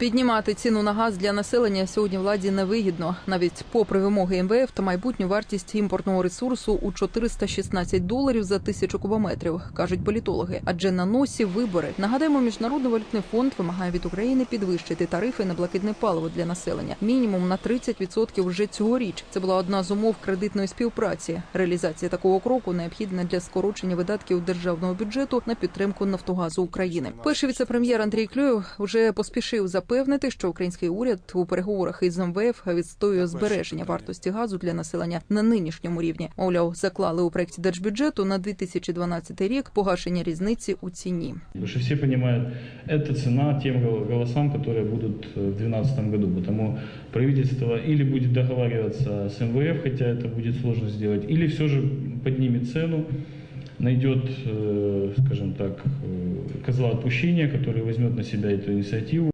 Піднімати ціну на газ для населення сьогодні владі невигідно. Навіть попри вимоги МВФ та майбутню вартість імпортного ресурсу у 416 доларів за тисячу кубометрів, кажуть політологи. Адже на носі вибори. Нагадаємо, міжнародний валютний фонд вимагає від України підвищити тарифи на блакитне паливо для населення мінімум на 30% вже цьогоріч. Це була одна з умов кредитної співпраці. Реалізація такого кроку необхідна для скорочення видатків державного бюджету на підтримку Нафтогазу України. Перший віцепрем'єр Андрій Клюєв вже поспішив запевнити, що український уряд у переговорах із МВФ відстоює збереження вартості газу для населення на нинішньому рівні. Мовляв, заклали у проекті держбюджету на 2012 рік погашення різниці у ціні. Потому что все понимают, это цена тем гол- голосам, которые будут э, в 2012 году. Потому правительство или будет договариваться с МВФ, хотя это будет сложно сделать, или все же поднимет цену, найдет, э, скажем так, э, козла отпущения, который возьмет на себя эту инициативу.